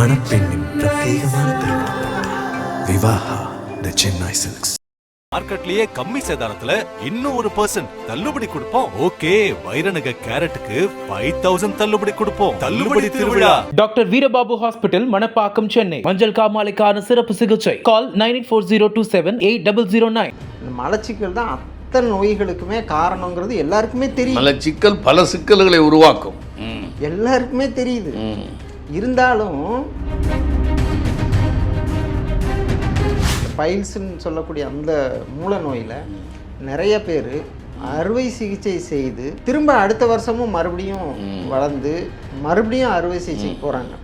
மணப்பெண்ணின் பிரத்யேகமான திருமணம். Vivaha the Chennai silks மார்க்கெட்லயே கம்மி சேதாரத்துல இன்னும் ஒரு பர்சன்ட் தள்ளுபடி கொடுப்போம். ஓகே வைரநக கேரட்டுக்கு ஃபைவ் தௌசண்ட் தள்ளுபடி கொடுப்போம். தள்ளுபடி திருவிழா. Doctor Veerababu hospital Manappakkam Chennai. மஞ்சள் காமாலைக்கான சிறப்பு சிகிச்சை. Call nine eight four zero two seven eight double zero nine இந்த மலச்சிக்கல் தான் அத்தனை நோய்களுக்குமே காரணங்கிறது எல்லாருக்குமே தெரியும். மலச்சிக்கல் பல சிக்கல்களை உருவாக்கும். ம். எல்லாருக்குமே தெரியுது. ம். இருந்தாலும் பைல்ஸ்ன்னு சொல்லக்கூடிய அந்த மூல நோயில் நிறைய பேர் அறுவை சிகிச்சை செய்து திரும்ப அடுத்த வருஷமும் மறுபடியும் வளர்ந்து மறுபடியும் அறுவை சிகிச்சை போகிறாங்க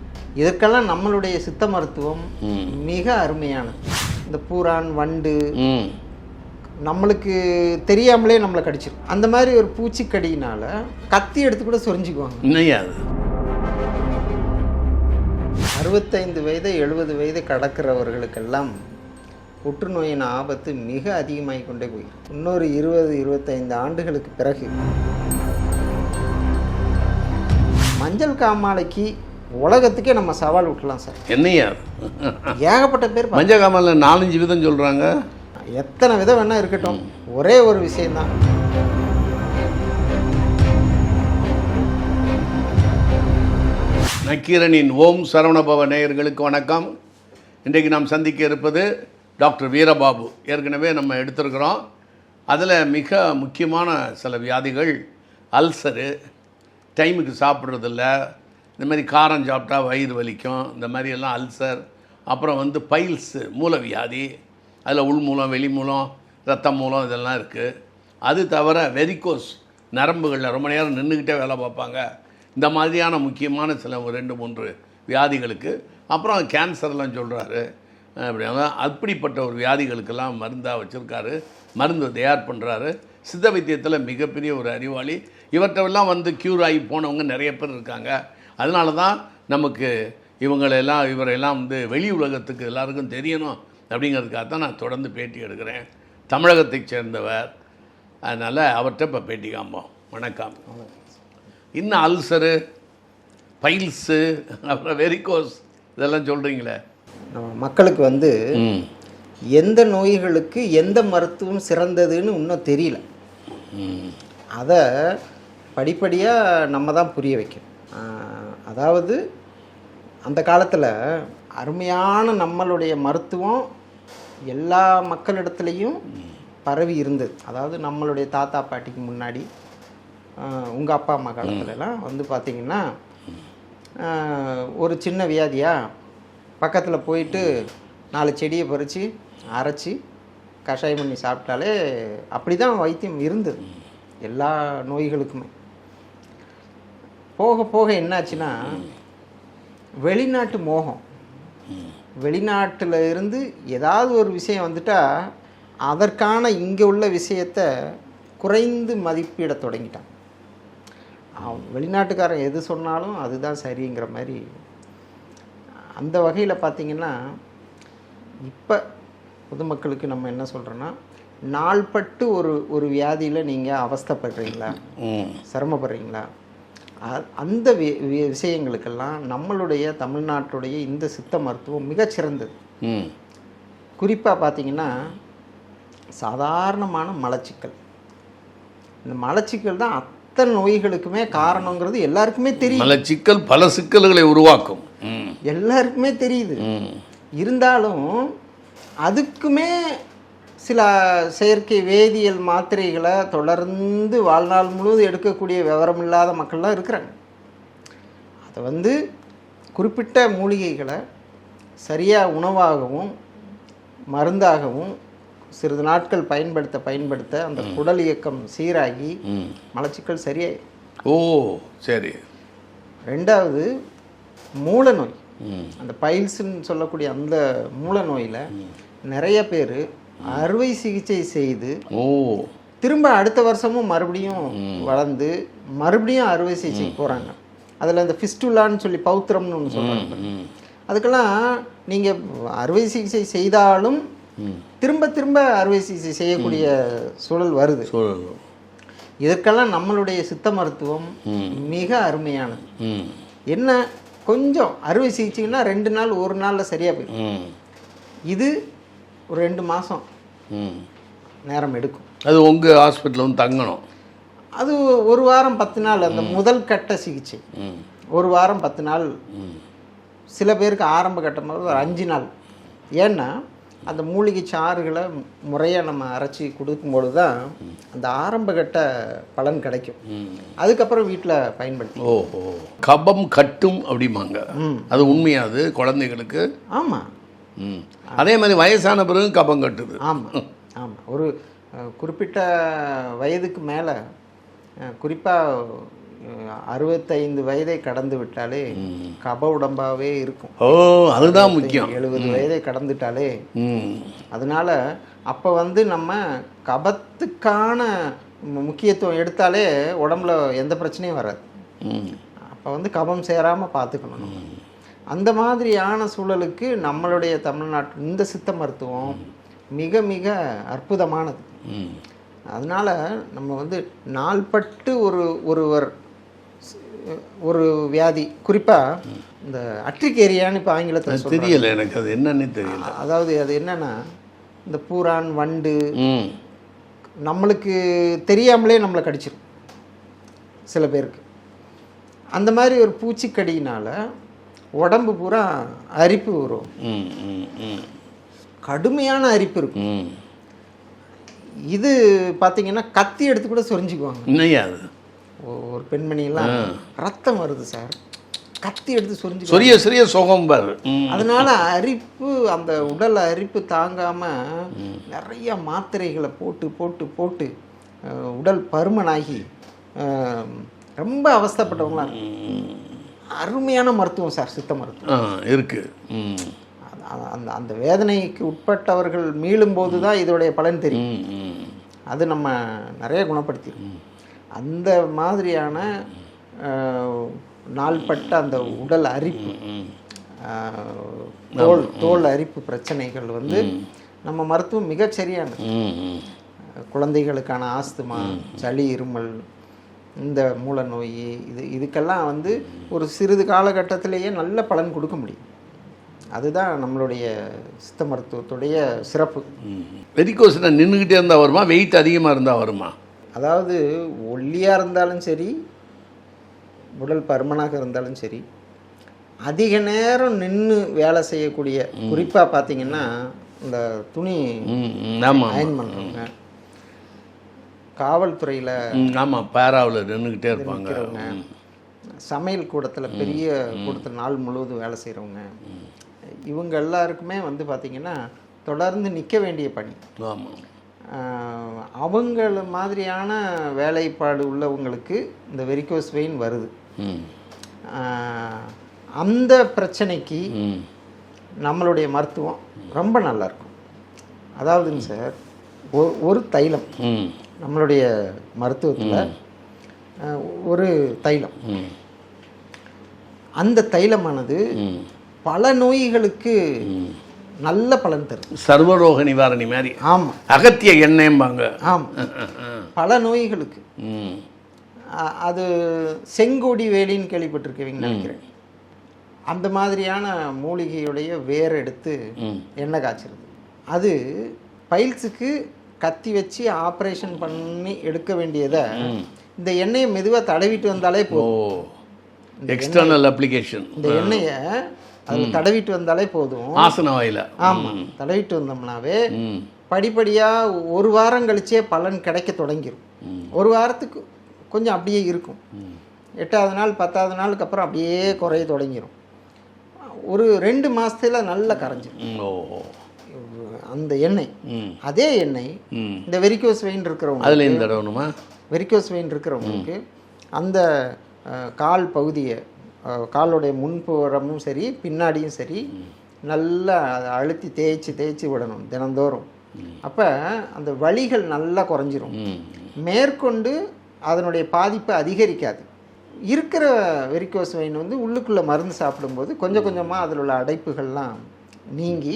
இதற்கெல்லாம் நம்மளுடைய சித்த மருத்துவம் மிக அருமையானது. இந்த பூரான் வண்டு. நம்மளுக்கு தெரியாமலே நம்மளை கடிச்சிடும் அந்த மாதிரி ஒரு பூச்சிக்கடியினால கத்தி எடுத்து கூட சொரிஞ்சுக்குவாங்க. அறுபத்தைந்து வயது எழுபது வயது கடக்கிறவர்களுக்கெல்லாம் புற்றுநோயின் ஆபத்து மிக அதிகமாகி கொண்டே போயிருக்கு இன்னொரு இருபது இருபத்தைந்து ஆண்டுகளுக்கு பிறகு மஞ்சள் காமாலைக்கு உலகத்துக்கே நம்ம சவால் விட்டுலாம் சார். என்னய்யா அது? ஏகப்பட்ட பேர் மஞ்சள் காமலில் நாலஞ்சு விதம் சொல்கிறாங்க எத்தனை விதம் வேணா இருக்கட்டும். ஒரே ஒரு விஷயம்தான் நக்கீரனின் ஓம் சரவணபவ நேயர்களுக்கு வணக்கம். இன்றைக்கு நாம் சந்திக்க இருப்பது டாக்டர் வீரபாபு. ஏற்கனவே நம்ம எடுத்திருக்கிறோம். அதில் மிக முக்கியமான சில வியாதிகள் அல்சரு டைமுக்கு சாப்பிட்றதில்ல. இந்த மாதிரி காரம் சாப்பிட்டா வயிறு வலிக்கும். இந்த மாதிரி எல்லாம் அல்சர். அப்புறம் வந்து பைல்ஸு மூலவியாதி அதில் உள் மூலம் வெளி மூலம் ரத்தம் மூலம் இதெல்லாம் இருக்குது அது தவிர வெரிகோஸ் நரம்புகளில் ரொம்ப நேரம் நின்றுக்கிட்டே வேலை பார்ப்பாங்க. இந்த மாதிரியான முக்கியமான சில ரெண்டு மூன்று வியாதிகளுக்கு அப்புறம் கேன்சர்லாம் சொல்கிறாரு அப்படி அப்படிப்பட்ட ஒரு வியாதிகளுக்கெல்லாம் மருந்தாக வச்சுருக்காரு. மருந்து தயார் பண்ணுறாரு சித்த வைத்தியத்தில் மிகப்பெரிய ஒரு அறிவாளி. இவற்றெல்லாம் வந்து க்யூர் ஆகி போனவங்க நிறைய பேர் இருக்காங்க. அதனால தான் நமக்கு இவங்களெல்லாம் இவரெல்லாம் வந்து வெளி உலகத்துக்கு எல்லாருக்கும் தெரியணும் அப்படிங்கிறதுக்காக தான் நான் தொடர்ந்து பேட்டி எடுக்கிறேன். தமிழகத்தைச் சேர்ந்தவர். அதனால் அவர்கிட்ட இப்போ பேட்டி காம்போம் வணக்கம். இன்னும் அல்சரு பைல்ஸு அப்புறம் வெரிகோஸ் இதெல்லாம் சொல்கிறீங்களே நம்ம மக்களுக்கு வந்து எந்த நோய்களுக்கு எந்த மருத்துவம் சிறந்ததுன்னு இன்னும் தெரியல. அதை படிப்படியாக நம்ம தான் புரிய வைக்கணும். அதாவது அந்த காலத்தில் அருமையான நம்மளுடைய மருத்துவம் எல்லா மக்களிடத்துலையும் பரவி இருந்தது. அதாவது நம்மளுடைய தாத்தா பாட்டிக்கு முன்னாடி உங்கள் அப்பா அம்மா காலத்துலலாம் வந்து பார்த்திங்கன்னா ஒரு சின்ன வியாதியா பக்கத்தில் போயிட்டு நாலு செடியை பறித்து அரைச்சி கஷாயம் பண்ணி சாப்பிட்டாலே அப்படி தான் வைத்தியம் இருந்தது. எல்லா நோய்களுக்குமே. போக போக என்னாச்சுன்னா வெளிநாட்டு மோகம். வெளிநாட்டில் இருந்து ஏதாவது ஒரு விஷயம் வந்துட்டா அதற்கான இங்கே உள்ள விஷயத்தை குறைந்து மதிப்பிட தொடங்கிட்டான். வெளிநாட்டுக்காரன் எது சொன்னாலும் அதுதான் சரிங்கிற மாதிரி அந்த வகையில் பார்த்தீங்கன்னா இப்போ பொதுமக்களுக்கு நம்ம என்ன சொல்கிறோன்னா நாள்பட்டு ஒரு ஒரு வியாதியில் நீங்கள் அவஸ்தைப்படுறீங்களா? சிரமப்படுறீங்களா? அ- அந்த வி- விஷயங்களுக்கெல்லாம் நம்மளுடைய தமிழ்நாட்டுடைய இந்த சித்த மருத்துவம் மிகச்சிறந்தது. குறிப்பாக பார்த்தீங்கன்னா சாதாரணமான மலச்சிக்கல். இந்த மலச்சிக்கல் தான் அத்தனை நோய்களுக்குமே காரணங்கிறது எல்லாருக்குமே தெரியும். மலச்சிக்கல் பல சிக்கல்களை உருவாக்கும். எல்லாருக்குமே தெரியுது. இருந்தாலும் அதுக்குமே சில செயற்கை வேதியியல் மாத்திரைகளை தொடர்ந்து வாழ்நாள் முழுவதும் எடுக்கக்கூடிய விவரம் இல்லாத மக்கள்லாம் இருக்கிறாங்க. அதை வந்து குறிப்பிட்ட மூலிகைகளை சரியாக உணவாகவும் மருந்தாகவும் சிறிது நாட்கள் பயன்படுத்த பயன்படுத்த அந்த குடல் இயக்கம் சீராகி மலச்சிக்கல் சரியாயி ஓ சரி. ரெண்டாவது மூல நோய். அந்த பைல்ஸ்ன்னு சொல்லக்கூடிய அந்த மூல நோயில் நிறைய பேர் அறுவை சிகிச்சை செய்து ஓ. திரும்ப அடுத்த வருஷமும் மறுபடியும் வளர்ந்து மறுபடியும் அறுவை சிகிச்சை போகிறாங்க அதில் இந்த ஃபிஸ்டுலான்னு சொல்லி பௌத்திரம்னு ஒன்று சொல்கிறாங்க அதுக்கெல்லாம் நீங்கள் அறுவை சிகிச்சை செய்தாலும் திரும்ப திரும்ப அறுவை சிகிச்சை செய்யக்கூடிய சூழல் வருது. சூழல் இதற்கெல்லாம் நம்மளுடைய சித்த மருத்துவம் மிக அருமையானது. என்ன? கொஞ்சம் அறுவை சிகிச்சைன்னா ரெண்டு நாள் ஒரு நாளில் சரியாக போயிடும். இது ஒரு ரெண்டு மாதம் நேரம் எடுக்கும். அது உங்கள் ஹாஸ்பிட்டலில் வந்து தங்கணும். அது ஒரு வாரம் பத்து நாள் அந்த முதல் கட்ட சிகிச்சை. ஒரு வாரம் பத்து நாள். சில பேருக்கு ஆரம்ப கட்டம் போது ஒரு அஞ்சு நாள். ஏன்னா அந்த மூலிகை சாறுகளை முறையாக நம்ம அரைச்சி கொடுக்கும்பொழுது தான் அந்த ஆரம்ப கட்ட பலன் கிடைக்கும். அதுக்கப்புறம் வீட்டில் பயன்படுத்தி. ஓஹோ. கபம் கட்டும் அப்படிம்பாங்க. ம். அது உண்மையா அது? குழந்தைகளுக்கு? ஆமாம் அதே மாதிரி வயசான பிறகு கபம் கட்டுது. ஆமாம் ஆமாம் ஒரு குறிப்பிட்ட வயதுக்கு மேலே குறிப்பாக அறுபத்தைந்து வயதை கடந்து விட்டாலே கப உடம்பாவே இருக்கும். ஓ அதுதான் முக்கியம். எழுபது வயதை கடந்துட்டாலே அதனால அப்போ வந்து நம்ம கபத்துக்கான முக்கியத்துவம் எடுத்தாலே உடம்புல எந்த பிரச்சனையும் வராது. அப்போ வந்து கபம் சேராமல் பார்த்துக்கணும் நம்ம. அந்த மாதிரியான சூழலுக்கு நம்மளுடைய தமிழ்நாட்டு இந்த சித்த மருத்துவம் மிக மிக அற்புதமானது. அதனால் நம்ம வந்து நாள்பட்டு ஒரு ஒருவர் ஒரு வியாதி. குறிப்பாக இந்த அட்ரிகேரியான்னு இப்போ ஆங்கிலத்தில் தெரியல எனக்கு அது என்னன்னு தெரியல. அதாவது அது என்னன்னா இந்த பூரான் வண்டு நம்மளுக்கு தெரியாமலே நம்மளை கடிச்சிரும் சில பேருக்கு. அந்த மாதிரி ஒரு பூச்சிக்கடியினால் உடம்பு பூரா அரிப்பு வரும். கடுமையான அரிப்பு இருக்கும். இது பார்த்தீங்கன்னா கத்தி எடுத்து கூட சொரிஞ்சுக்குவாங்க. அது? ஒரு பெண்மணியெல்லாம் ரத்தம் வருது சார். கத்தி எடுத்து சொரிஞ்சு சொரிய சொரிய சுகம் பாரு அதனால அரிப்பு அந்த உடல் அரிப்பு தாங்காம நிறைய மாத்திரைகளை போட்டு போட்டு போட்டு உடல் பருமனாகி ரொம்ப அவஸ்தைப்பட்டவங்களாம் இருக்கு. அருமையான மருத்துவம் சார் சித்த மருத்துவம். இருக்கு. அந்த- அந்த வேதனைக்கு உட்பட்டவர்கள் மீளும்போது தான் இதோடைய பலன் தெரியும். அது நம்ம நிறைய குணப்படுத்திடும் அந்த மாதிரியான நாள்பட்ட அந்த உடல் அரிப்பு தோல் தோல் அரிப்பு பிரச்சனைகள் வந்து நம்ம மருத்துவம் மிகச் சரியானது ம் ம். குழந்தைகளுக்கான ஆஸ்துமா சளி இருமல் இந்த மூல நோய் இது இதுக்கெல்லாம் வந்து ஒரு சிறிது காலகட்டத்திலேயே நல்ல பலன் கொடுக்க முடியும். அதுதான் நம்மளுடைய சித்த மருத்துவத்துடைய சிறப்பு. வெரிகோஸ்னா நின்றுக்கிட்டே இருந்தால் வருமா? வெயிட் அதிகமாக இருந்தால் வருமா? அதாவது ஒல்லியாக இருந்தாலும் சரி உடல் பருமனாக இருந்தாலும் சரி அதிக நேரம் நின்று வேலை செய்யக்கூடிய குறிப்பாக பார்த்தீங்கன்னா இந்த துணி அயன் பண்ணுறவங்க காவல்துறையில் ஆமாம் பேராவில் நின்றுக்கிட்டே இருப்பாங்க. சமையல் கூடத்தில் பெரிய கூடத்தில் நாள் முழுவதும் வேலை செய்கிறவங்க இவங்க எல்லாருக்குமே வந்து பார்த்திங்கன்னா தொடர்ந்து நிற்க வேண்டிய பணி. ஆமாம் அவங்கள மாதிரியான வேலைப்பாடு உள்ளவங்களுக்கு இந்த வெரிகோஸ் வெயின் வருது. அந்த பிரச்சனைக்கு நம்மளுடைய மருத்துவம் ரொம்ப நல்லா இருக்கும் அதாவதுங்க சார் ஒரு தைலம் நம்மளுடைய மருத்துவத்தில் ஒரு தைலம். அந்த தைலமானது பல நோய்களுக்கு நல்ல பலன் தருது சர்வரோக நிவாரணி மாதிரி. ஆமாம் அகத்திய எண்ணெய்ம்பாங்க. ஆமாம் பல நோய்களுக்கு. அது செங்கொடி வேலின்னு கேள்விப்பட்டிருக்கீங்கன்னு நினைக்கிறேன். அந்த மாதிரியான மூலிகையுடைய வேர் எடுத்து. எண்ணெய் காய்ச்சிருது. அது பைல்ஸுக்கு கத்தி வச்சு ஆப்ரேஷன் பண்ணி எடுக்க வேண்டியதை இந்த எண்ணெயை மெதுவாக தடவிட்டு வந்தாலே போதும். எக்ஸ்டர்னல் அப்ளிகேஷன் இந்த எண்ணெயை அதில் தடவிட்டு வந்தாலே போதும். ஆசன வாயில. ஆமாம் தடவிட்டு வந்தோம்னாவே படிப்படியாக ஒரு வாரம் கழிச்சே பலன் கிடைக்க தொடங்கிரும். ஒரு வாரத்துக்கு கொஞ்சம் அப்படியே இருக்கும். எட்டாவது நாள் பத்தாவது நாளுக்கு அப்புறம் அப்படியே குறைய தொடங்கிரும். ஒரு ரெண்டு மாசத்துல நல்லா கரைஞ்சிரும். ம், ஓ அந்த எண்ணெய். அதே எண்ணெய் இந்த வெரிகோஸ் வெயின் இருக்கிறவங்க அதில் இந்த வெரிகோஸ் வெயின் இருக்கிறவங்களுக்கு அந்த கால் பகுதியை காலுடைய முன்புறமும் சரி பின்னாடியும் சரி நல்லா அதை அழுத்தி தேய்ச்சி தேய்ச்சி விடணும் தினந்தோறும். அப்போ அந்த வலிகள் நல்லா குறைஞ்சிரும். மேற்கொண்டு அதனுடைய பாதிப்பு அதிகரிக்காது. இருக்கிற வெரிகோஸ் வெயின் வந்து உள்ளுக்குள்ளே மருந்து சாப்பிடும்போது கொஞ்சம் கொஞ்சமாக அதில் உள்ள அடைப்புகள்லாம் நீங்கி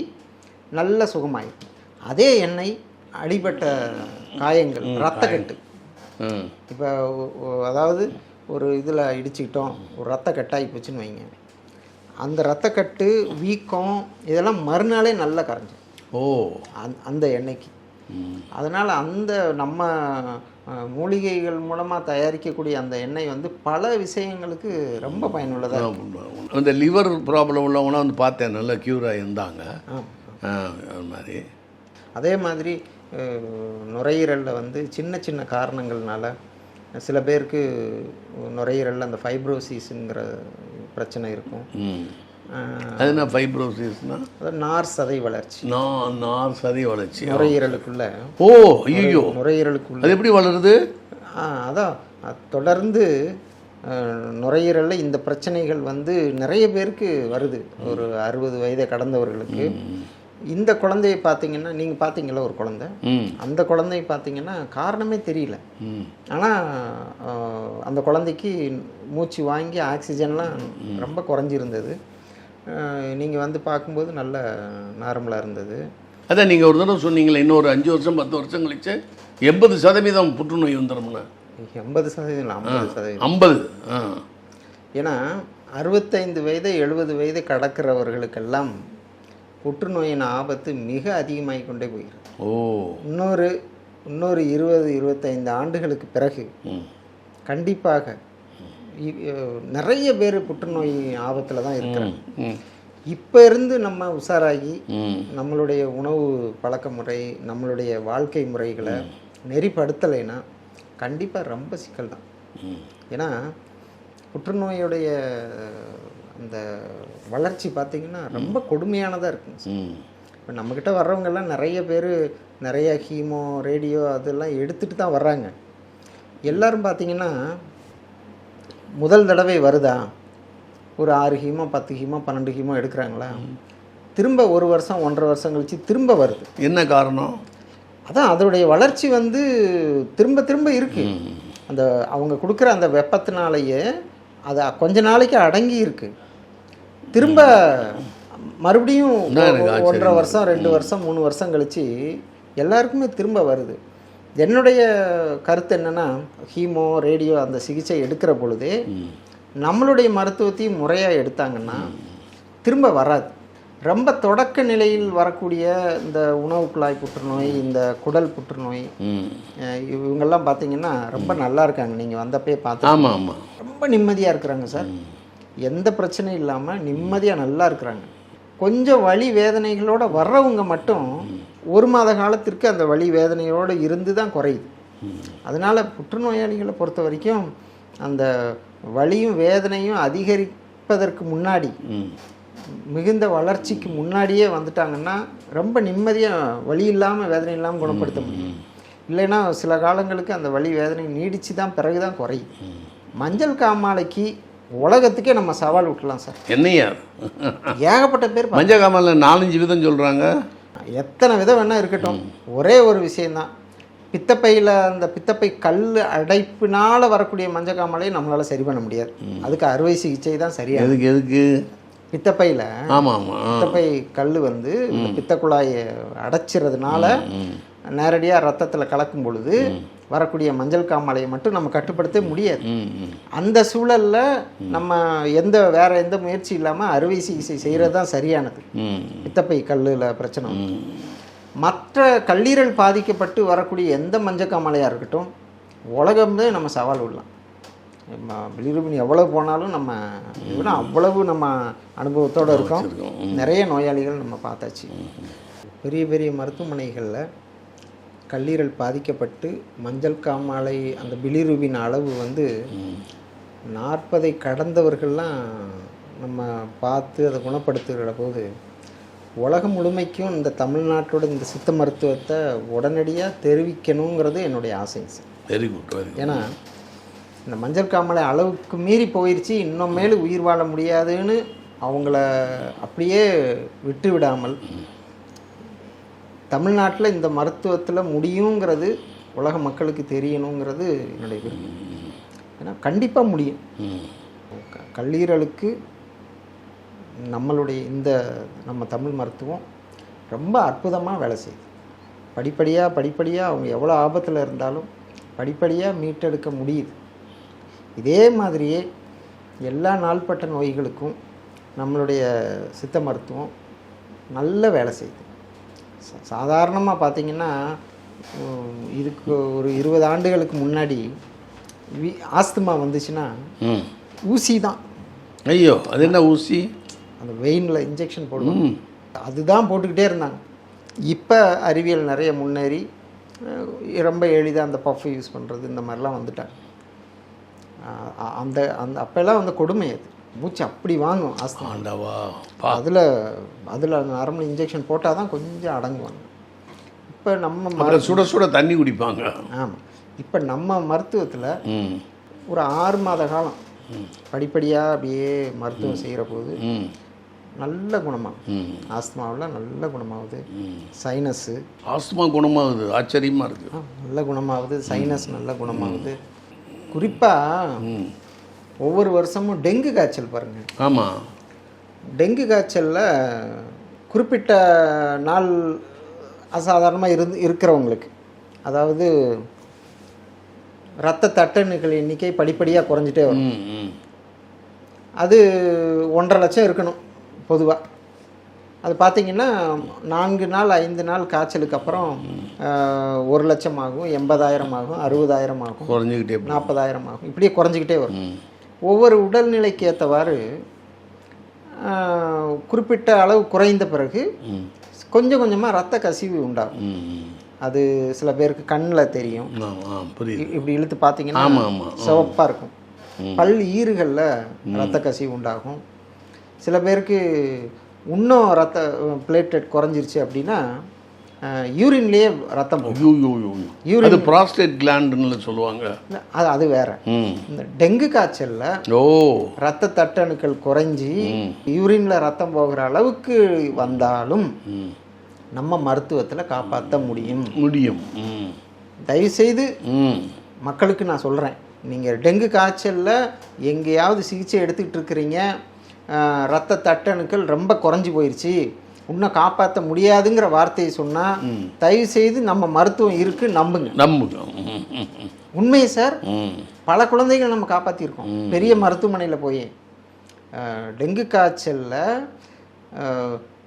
நல்ல சுகமாயிருக்கும் அதே எண்ணெய் அடிபட்ட காயங்கள் ரத்தக்கட்டு இப்போ அதாவது ஒரு இதில் இடிச்சுக்கிட்டோம். ஒரு ரத்த கட்டாகி போச்சுன்னு வைங்க. அந்த ரத்தக்கட்டு வீக்கம் இதெல்லாம் மறுநாளே நல்லா கரைஞ்சிடும் ஓ. அந் அந்த எண்ணெய்க்கு. அதனால் அந்த நம்ம மூலிகைகள் மூலமாக தயாரிக்கக்கூடிய அந்த எண்ணெய் வந்து பல விஷயங்களுக்கு ரொம்ப பயனுள்ளதாக இந்த லிவர் ப்ராப்ளம் உள்ளவங்களாம் வந்து பார்த்தேன். நல்லா க்யூராக இருந்தாங்க அது மாதிரி. அதே மாதிரி நுரையீரலில் வந்து சின்ன சின்ன காரணங்கள்னால சில பேருக்கு நுரையீரலில் அந்த ஃபைப்ரோசிஸ்ங்கிற பிரச்சனை இருக்கும். அது என்ன ஃபைப்ரோசிஸ்னா நார் சதை வளர்ச்சி. நான் நார் சதி வளர்ச்சி நுரையீரலுக்குள்ள. ஓ ஐயோ நுரையீரலுக்குள்ள. அது எப்படி வளருது? அதான் அது தொடர்ந்து நுரையீரல்ல இந்த பிரச்சனைகள் வந்து நிறைய பேருக்கு வருது. ஒரு அறுபது வயதை கடந்தவர்களுக்கு. இந்த குழந்தைய பார்த்தீங்கன்னா நீங்கள் பார்த்தீங்களா ஒரு குழந்தை? அந்த குழந்தைய பார்த்தீங்கன்னா காரணமே தெரியல. ஆனால் அந்த குழந்தைக்கு மூச்சு வாங்கி ஆக்சிஜன்லாம் ரொம்ப குறைஞ்சிருந்தது. நீங்கள் வந்து பார்க்கும்போது நல்ல நார்மலாக இருந்தது. அதான் நீங்கள் ஒரு தடவை சொன்னீங்களே இன்னொரு அஞ்சு வருஷம் பத்து வருஷம் கழிச்சு எண்பது சதவீதம் புற்றுநோய் வந்துடும்னா எண்பது சதவீதம் ஐம்பது சதவீதம். ஐம்பது ஏன்னா அறுபத்தைந்து வயது எழுபது வயது கடக்கிறவர்களுக்கெல்லாம் புற்றுநோயின் ஆபத்து மிக அதிகமாகி கொண்டே போகிறது. ஓ. இன்னொரு இன்னொரு இருபது இருபத்தைந்து ஆண்டுகளுக்கு பிறகு கண்டிப்பாக நிறைய பேர் புற்றுநோய் ஆபத்தில் தான் இருக்கிறாங்க. இப்போ இருந்து நம்ம உஷாராகி நம்மளுடைய உணவு பழக்க முறை நம்மளுடைய வாழ்க்கை முறைகளை நெறிப்படுத்தலைன்னா கண்டிப்பாக ரொம்ப சிக்கல் தான் ஏன்னா புற்றுநோயுடைய அந்த வளர்ச்சி பார்த்திங்கன்னா ரொம்ப கொடுமையானதாக இருக்குங்க இப்போ நம்மக்கிட்ட வர்றவங்கெல்லாம் நிறைய பேர் நிறைய ஹீமோ ரேடியோ அதெல்லாம் எடுத்துகிட்டு தான் வர்றாங்க. எல்லாரும் பார்த்தீங்கன்னா முதல் தடவை வருதா? ஒரு ஆறு ஹீமோ பத்து ஹீமோ பன்னெண்டு ஹீமோ எடுக்கிறாங்களா? திரும்ப ஒரு வருஷம் ஒன்றரை வருஷம் கழிச்சு திரும்ப வருது. என்ன காரணம்? அதான் அதோடைய வளர்ச்சி வந்து திரும்ப திரும்ப இருக்கு. அந்த அவங்க கொடுக்குற அந்த வெப்பத்தினாலேயே அது கொஞ்ச நாளைக்கு அடங்கி இருக்கு. திரும்ப மறுபடியும் ஒன்றரை வருஷம் ரெண்டு வருஷம் மூணு வருஷம் கழிச்சு எல்லாருக்குமே திரும்ப வருது. என்னுடைய கருத்து என்னன்னா ஹீமோ ரேடியோ அந்த சிகிச்சை எடுக்கிற பொழுதே நம்மளுடைய மருத்துவத்தையும் முறையாக எடுத்தாங்கன்னா திரும்ப வராது. ரொம்ப தொடக்க நிலையில் வரக்கூடிய இந்த உணவு குழாய் புற்றுநோய் இந்த குடல் புற்றுநோய் இவங்கெல்லாம் பார்த்தீங்கன்னா ரொம்ப நல்லா இருக்காங்க. நீங்கள் வந்தப்பே பார்த்து ஆமாம் ஆமாம் ரொம்ப நிம்மதியாக இருக்கிறாங்க சார். எந்த பிரச்சனையும் இல்லாமல் நிம்மதியாக நல்லா இருக்கிறாங்க. கொஞ்சம் வழி வேதனைகளோடு வர்றவங்க மட்டும் ஒரு மாத காலத்திற்கு அந்த வழி வேதனையோடு இருந்து தான் குறையுது. அதனால் புற்றுநோயாளிகளை பொறுத்த வரைக்கும் அந்த வலியும் வேதனையும் அதிகரிப்பதற்கு முன்னாடி மிகுந்த வளர்ச்சிக்கு முன்னாடியே வந்துட்டாங்கன்னா ரொம்ப நிம்மதியாக வழி இல்லாமல் வேதனை இல்லாமல் குணப்படுத்த முடியும். இல்லைன்னா சில காலங்களுக்கு அந்த வழி வேதனை நீடித்து தான் பிறகு தான் குறையும். மஞ்சள் காமாலைக்கு உலகத்துக்கே நம்ம சவால் விட்டுலாம் சார். என்னையா? ஏகப்பட்ட பேர் பா- மஞ்சள் காமலில் நாலஞ்சு விதம் சொல்கிறாங்க எத்தனை விதம் வேணால் இருக்கட்டும். ஒரே ஒரு விஷயந்தான் பித்தப்பையில் அந்த பித்தப்பை கல் அடைப்பினால வரக்கூடிய மஞ்சள் காமாலையை நம்மளால் சரி பண்ண முடியாது. அதுக்கு அறுவை சிகிச்சை தான் சரியா எதுக்கு எதுக்கு? பித்தப்பையில் ஆமாம் ஆமாம் பித்தப்பை கல் வந்து பித்த குழாயை அடைச்சிறதுனால நேரடியாக ரத்தத்தில் கலக்கும் பொழுது வரக்கூடிய மஞ்சள் காமாலையை மட்டும் நம்ம கட்டுப்படுத்த முடியாது. அந்த சூழல்ல நம்ம எந்த வேற எந்த முயற்சி இல்லாமல் அறுவை சிகிச்சை செய்கிறது தான் சரியானது. பித்தப்பை கல்லில் பிரச்சனை. மற்ற கல்லீரல் பாதிக்கப்பட்டு வரக்கூடிய எந்த மஞ்சள் காமாலையாக இருக்கட்டும் உலகமே நம்ம சவால் விடலாம். பிலிருபின் எவ்வளவு போனாலும் நம்ம இதுனா அவ்வளவு நம்ம அனுபவத்தோடு இருக்கோம். நிறைய நோயாளிகள் நம்ம பார்த்தாச்சு. பெரிய பெரிய மருத்துவமனைகளில் கல்லீரல் பாதிக்கப்பட்டு மஞ்சள் காமாலை அந்த பிலிருபின் அளவு வந்து நாற்பதை கடந்தவர்கள்லாம் நம்ம பார்த்து அதை குணப்படுத்துகிற போது உலகம் முழுமைக்கும் இந்த தமிழ்நாட்டோட இந்த சித்த மருத்துவத்தை உடனடியாக தெரிவிக்கணுங்கிறது என்னுடைய ஆசைங்க சார். வெரி குட் வெரி ஏன்னா இந்த மஞ்சள் காமாலை அளவுக்கு மீறி போயிடுச்சு இன்னும் மேலும் உயிர் வாழ முடியாதுன்னு அவங்கள அப்படியே விட்டு விடாமல் தமிழ்நாட்டில் இந்த மருத்துவத்தில் முடியுங்கிறது உலக மக்களுக்கு தெரியணுங்கிறது என்னுடைய விருப்பம். ஏன்னா கண்டிப்பாக முடியும். கல்லீரலுக்கு நம்மளுடைய இந்த நம்ம தமிழ் மருத்துவம் ரொம்ப அற்புதமாக வேலை செய்யுது. படிப்படியாக படிப்படியாக அவங்க எவ்வளோ ஆபத்தில் இருந்தாலும் படிப்படியாக மீட்டெடுக்க முடியுது. இதே மாதிரியே எல்லா நாள்பட்ட நோய்களுக்கும் நம்மளுடைய சித்த மருத்துவம் நல்ல வேலை செய்யுது. சாதாரணமாக பார்த்தீங்கன்னா இதுக்கு ஒரு இருபது ஆண்டுகளுக்கு முன்னாடி வி ஆஸ்துமா வந்துச்சுன்னா ஊசி தான். ஐயோ அது என்ன ஊசி? அந்த வெயினில் இன்ஜெக்ஷன் போடுவோம் ம். அதுதான் போட்டுக்கிட்டே இருந்தாங்க. இப்போ அறிவியல் நிறைய முன்னேறி ரொம்ப எளிதாக அந்த பஃப் யூஸ் பண்ணுறது இந்த மாதிரிலாம் வந்துட்டாங்க. அந்த அந்த அப்போல்லாம் வந்து கொடுமை அது. மூச்சு அப்படி வாங்கும் ஆஸ்துமா. ஆண்டவா அதில் அதில் நரம்பு இன்ஜெக்ஷன் போட்டால் தான் கொஞ்சம் அடங்குவாங்க. இப்போ நம்ம சுட சுட தண்ணி குடிப்பாங்க. ஆமாம் இப்போ நம்ம மருத்துவத்தில் ஒரு ஆறு மாத காலம் படிப்படியாக அப்படியே மருத்துவம் செய்கிற போது நல்ல குணமாகும் ம். ஆஸ்துமாவில் நல்ல குணமாகுது. சைனஸு. ஆஸ்துமா குணமாகுது. ஆச்சரியமா இருக்கு. நல்ல குணமாகுது. சைனஸ் நல்ல குணமாகுது. குறிப்பாக ஒவ்வொரு வருஷமும் டெங்கு காய்ச்சல் பாருங்கள் ஆமாம் டெங்கு காய்ச்சலில் குறிப்பிட்ட நாள் அசாதாரணமாக இருந்து இருக்கிறவங்களுக்கு அதாவது இரத்த தட்டணுக்கள் எண்ணிக்கை படிப்படியாக குறைஞ்சிட்டே வரும். அது ஒன்றரை லட்சம் இருக்கணும் பொதுவாக அது பார்த்தீங்கன்னா நான்கு நாள் ஐந்து நாள் காய்ச்சலுக்கு அப்புறம் ஒரு லட்சம் ஆகும் எண்பதாயிரம் ஆகும் அறுபதாயிரம் ஆகும் குறைஞ்சிக்கிட்டே நாற்பதாயிரம் ஆகும். இப்படியே குறைஞ்சிக்கிட்டே வரும். ஒவ்வொரு உடல்நிலைக்கு ஏற்றவாறு குறிப்பிட்ட அளவு குறைந்த பிறகு கொஞ்சம் கொஞ்சமாக ரத்த கசிவு உண்டாகும். அது சில பேருக்கு கண்ணில் தெரியும். இப்படி இழுத்து பார்த்தீங்கன்னா சிவப்பாக இருக்கும். பல் ஈறுகளில் ரத்த கசிவு உண்டாகும். சில பேருக்கு இன்னும் ரத்த பிளேட்டட் குறைஞ்சிருச்சு அப்படின்னா யூரின்லேயே ரத்தம் போகும். அது ப்ராஸ்டேட் கிளாண்டுன்னு சொல்லுவாங்க. அது அது வேற. இந்த டெங்கு காய்ச்சலில் ஓ. ரத்த தட்டணுக்கள் குறைஞ்சி யூரின்ல ரத்தம் போகிற அளவுக்கு வந்தாலும் நம்ம மருத்துவத்தில் காப்பாற்ற முடியும். முடியும். தயவுசெய்து மக்களுக்கு நான் சொல்கிறேன் நீங்கள் டெங்கு காய்ச்சலில் எங்கேயாவது சிகிச்சை எடுத்துக்கிட்டு இருக்கிறீங்க ரத்த தட்டணுக்கள் ரொம்ப குறைஞ்சி போயிடுச்சு இன்னும் காப்பாற்ற முடியாதுங்கிற வார்த்தையை சொன்னால் தயவுசெய்து நம்ம மருத்துவம் இருக்குது நம்புங்க. நம்புங்க. ம் ம் ம். உண்மை சார். பல குழந்தைகள் நம்ம காப்பாற்றிருக்கோம் பெரிய மருத்துவமனையில் போய். டெங்கு காய்ச்சலில்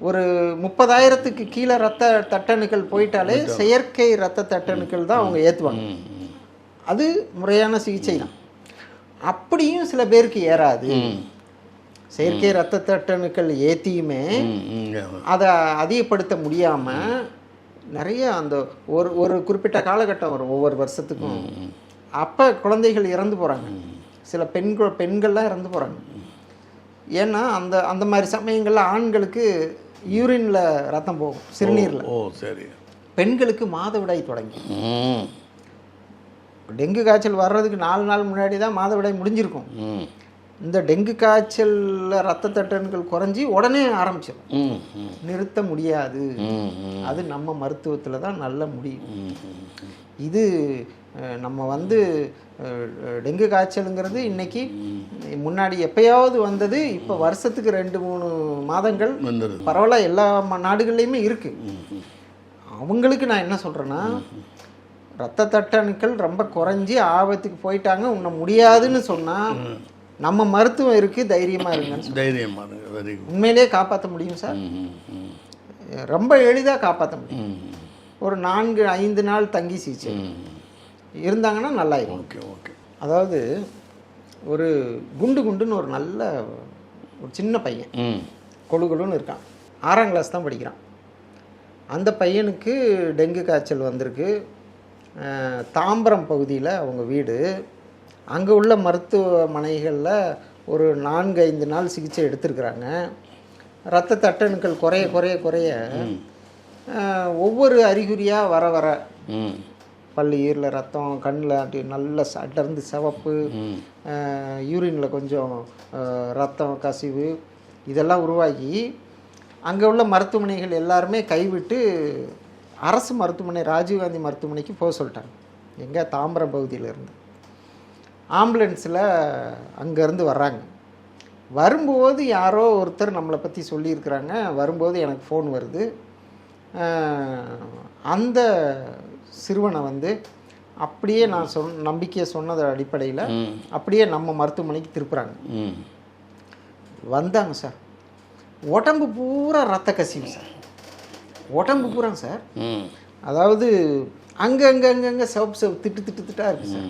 ஒரு முப்பதாயிரத்துக்கு கீழே ரத்த தட்டணுக்கள் போயிட்டாலே செயற்கை ரத்த தட்டணுக்கள் தான் அவங்க ஏற்றுவாங்க அது முறையான சிகிச்சை தான். அப்படியும் சில பேருக்கு ஏறாது. செயற்கை ரத்த தட்டணுக்கள் ஏற்றியுமே. அதை அதிகப்படுத்த முடியாமல் நிறைய அந்த ஒரு ஒரு குறிப்பிட்ட காலகட்டம் வரும் ஒவ்வொரு வருஷத்துக்கும். அப்போ குழந்தைகள் இறந்து போகிறாங்க சில பெண்கள் பெண்கள்லாம் இறந்து போகிறாங்க ஏன்னா அந்த அந்த மாதிரி சமயங்களில் ஆண்களுக்கு யூரின்ல ரத்தம் போகும் சிறுநீரில். ஓ சரி. பெண்களுக்கு மாதவிடாய் தொடங்கி. டெங்கு காய்ச்சல் வர்றதுக்கு நாலு நாள் முன்னாடி தான் மாதவிடாய் முடிஞ்சிருக்கும். இந்த டெங்கு காய்ச்சலில் ரத்த தட்டன்கள் குறைஞ்சி உடனே ஆரம்பிச்சிடும். நிறுத்த முடியாது. அது நம்ம மருத்துவத்தில் தான் நல்ல முடியும். இது நம்ம வந்து டெங்கு காய்ச்சலுங்கிறது இன்னைக்கு முன்னாடி எப்பயாவது வந்தது இப்போ வருஷத்துக்கு ரெண்டு மூணு மாதங்கள் பரவாயில்ல எல்லா நாடுகள்லையுமே இருக்கு. அவங்களுக்கு நான் என்ன சொல்கிறேன்னா ரத்த தட்டணுக்கள் ரொம்ப குறைஞ்சி ஆபத்துக்கு போயிட்டாங்க உன்னை முடியாதுன்னு சொன்னால் நம்ம மருத்துவம் இருக்குது தைரியமாக சொல்லு. தைரியமாக வெரி குட் உண்மையிலேயே காப்பாற்ற முடியும் சார். ரொம்ப எளிதாக காப்பாற்ற முடியும். ஒரு நான்கு ஐந்து நாள் தங்கி சிகிச்சை. இருந்தாங்கன்னா நல்லாயிரும் ஓகே ஓகே. அதாவது ஒரு குண்டு குண்டுன்னு ஒரு நல்ல ஒரு சின்ன பையன். கொழு கொழுன்னு இருக்கான். ஆறாம் கிளாஸ் தான் படிக்கிறான். அந்த பையனுக்கு டெங்கு காய்ச்சல் வந்திருக்கு. தாம்பரம் பகுதியில் அவங்க வீடு. அங்கே உள்ள மருத்துவமனைகளில் ஒரு நான்கு ஐந்து நாள் சிகிச்சை எடுத்திருக்கிறாங்க. ரத்த தட்டணுக்கள் குறைய குறைய குறைய ஒவ்வொரு அறிகுறியாக வர வர. பல்லு ஈரில் ரத்தம் கண்ணில் அப்படி நல்ல அடர்ந்து சிவப்பு யூரினில் கொஞ்சம் ரத்தம் கசிவு இதெல்லாம் உருவாகி அங்கே உள்ள மருத்துவமனைகள் எல்லாருமே கைவிட்டு அரசு மருத்துவமனை ராஜீவ்காந்தி மருத்துவமனைக்கு போக சொல்லிட்டாங்க. எங்கே? தாம்பரம் பகுதியில் இருந்து ஆம்புலன்ஸில் அங்கேருந்து வர்றாங்க. வரும்போது யாரோ ஒருத்தர் நம்மளை பற்றி சொல்லியிருக்கிறாங்க. வரும்போது எனக்கு ஃபோன் வருது. அந்த சிறுவனை வந்து அப்படியே நான் சொன் நம்பிக்கையை சொன்னது அடிப்படையில் அப்படியே நம்ம மருத்துவமனைக்கு திருப்புறாங்க. வந்தாங்க சார். உடம்பு பூரா ரத்த கசிவு சார். உடம்பு பூரா சார். அதாவது அங்கே அங்கே அங்கே அங்கே சிவப்பு சிவப்பு திட்டு திட்டு திட்டா இருக்கு சார்.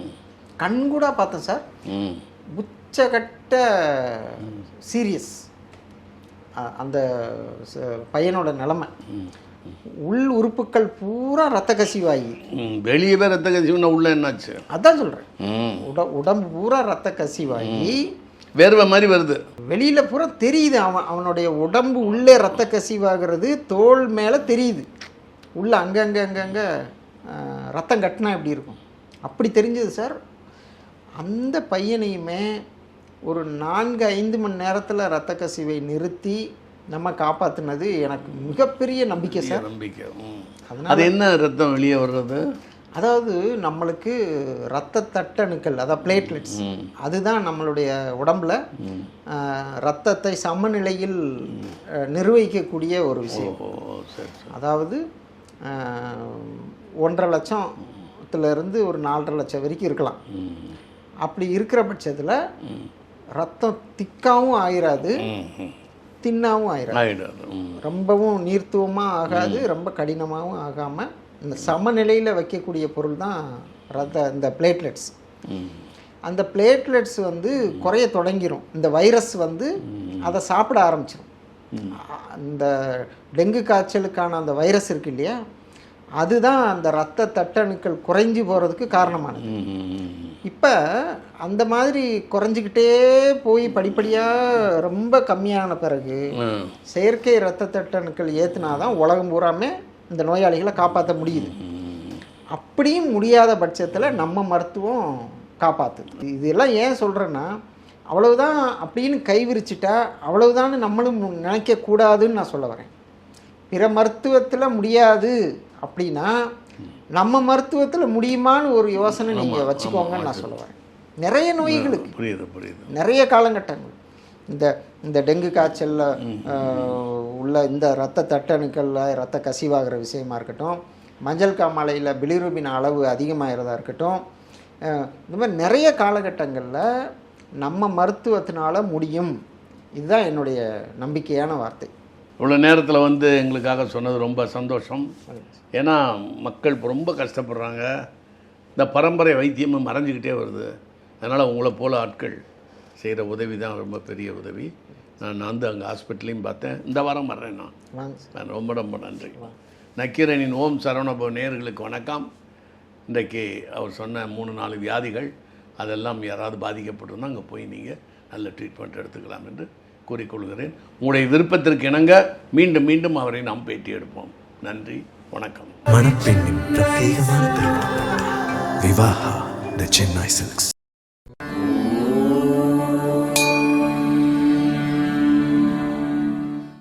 கண் கூட பார்த்தேன் சார். உச்சகட்ட சீரியஸ். அந்த பையனோட நிலைமை. உள் உறுப்புகள் பூரா ரத்த கசிவாகி வெளியவே ரத்த கசிவுனா உள்ள என்னாச்சு? அதான் சொல்கிறேன் உட உடம்பு பூரா ரத்த கசிவாகி வேர்வை மாதிரி வருது. வெளியில பூரா தெரியுது அவன் அவனுடைய உடம்பு உள்ளே ரத்த கசிவாகிறது தோல் மேலே தெரியுது. உள்ள அங்கங்க அங்கங்க ரத்தம் கட்டினா எப்படி இருக்கும்? அப்படி தெரிஞ்சது சார். அந்த பையனையுமே ஒரு நான்கு ஐந்து மணி நேரத்தில் ரத்த கசிவை நிறுத்தி நம்ம காப்பாற்றினது எனக்கு மிகப்பெரிய நம்பிக்கை சார். நம்பிக்கை. அது என்ன ரத்தம் வெளியே வர்றது? அதாவது நம்மளுக்கு ரத்த தட்டணுக்கள் அதாவது பிளேட்லெட்ஸ் அதுதான் நம்மளுடைய உடம்புல ரத்தத்தை சமநிலையில் நிர்வகிக்கக்கூடிய ஒரு விஷயம். அதாவது ஒன்றரை லட்சத்துல இருந்து ஒரு நாலரை லட்சம் வரைக்கும் இருக்கலாம். அப்படி இருக்கிற பட்சத்தில் ரத்தம் திக்காவும் ஆயிராது தின்னாவும் ஆயிராது. ரொம்பவும் நீர்த்துவமாக ஆகாது ரொம்ப கடினமாகவும் ஆகாமல் இந்த சமநிலையில் வைக்கக்கூடிய பொருள் தான் ரத்த இந்த பிளேட்லெட்ஸ் அந்த பிளேட்லெட்ஸ் வந்து குறைய தொடங்கிரும். இந்த வைரஸ் வந்து அதை சாப்பிட ஆரம்பிச்சிடும் அந்த டெங்கு காய்ச்சலுக்கான அந்த வைரஸ் இருக்கு இல்லையா? அதுதான் அந்த ரத்த தட்டணுக்கள் குறைஞ்சி போகிறதுக்கு காரணமானது. இப்போ அந்த மாதிரி குறைஞ்சிக்கிட்டே போய் படிப்படியாக ரொம்ப கம்மியான பிறகு. செயற்கை ரத்த தட்டணுக்கள் ஏற்றுனா தான் உலகம் பூராமே இந்த நோயாளிகளை காப்பாற்ற முடியுது. அப்படியும் முடியாத பட்சத்தில் நம்ம மருத்துவம் காப்பாற்றுது இதெல்லாம் ஏன் சொல்கிறேன்னா அவ்வளவுதான் அப்படின்னு கை விரிச்சிட்டா அவ்வளவுதான் நம்மளும் நினைக்கக்கூடாதுன்னு நான் சொல்ல வரேன். பிற மருத்துவத்தில் முடியாது. அப்படின்னா நம்ம மருத்துவத்தில் முடியுமான்னு ஒரு யோசனை நீங்கள் வச்சுக்கோங்கன்னு நான் சொல்ல வரேன் நிறைய நோய்களுக்கு. புரியுது புரியுது. நிறைய காலகட்டங்கள். இந்த இந்த டெங்கு காய்ச்சலில் உள்ள இந்த இரத்த தட்டணுக்களில் இரத்த கசிவாகிற விஷயமா இருக்கட்டும் மஞ்சள் காமாலையில் பிலிரூபின் அளவு அதிகமாகிறதா இருக்கட்டும் இந்த மாதிரி நிறைய காலகட்டங்களில் நம்ம மருத்துவத்தினால முடியும். இதுதான் என்னுடைய நம்பிக்கையான வார்த்தை. இவ்வளோ நேரத்தில் வந்து எங்களுக்காக சொன்னது ரொம்ப சந்தோஷம். ஏன்னா மக்கள் இப்போ ரொம்ப கஷ்டப்படுறாங்க. இந்த பரம்பரை வைத்தியமும் மறைஞ்சிக்கிட்டே வருது. அதனால் உங்களை போல ஆட்கள் செய்கிற உதவி தான் ரொம்ப பெரிய உதவி. நான் வந்து அங்கே ஹாஸ்பிட்டலையும் பார்த்தேன். இந்த வாரம் வர்றேன் நான். ரொம்ப ரொம்ப நன்றி. நக்கீரனின் ஓம் சரவணபவ நேயர்களுக்கு வணக்கம். இன்றைக்கு அவர் சொன்ன மூணு நாலு வியாதிகள் அதெல்லாம் யாராவது பாதிக்கப்பட்டிருந்தா அங்கே போய் நீங்கள் நல்ல ட்ரீட்மெண்ட் எடுத்துக்கலாம் என்று கூறிக்கொள்கிறேன். உங்களுடைய விருப்பத்திற்கு இணங்க மீண்டும் மீண்டும் அவரை நாம் பேட்டி எடுப்போம். நன்றி வணக்கம். மணப்பெண்ணின் பிரத்யேகமான திருமணம். Vivaha the Chennai silks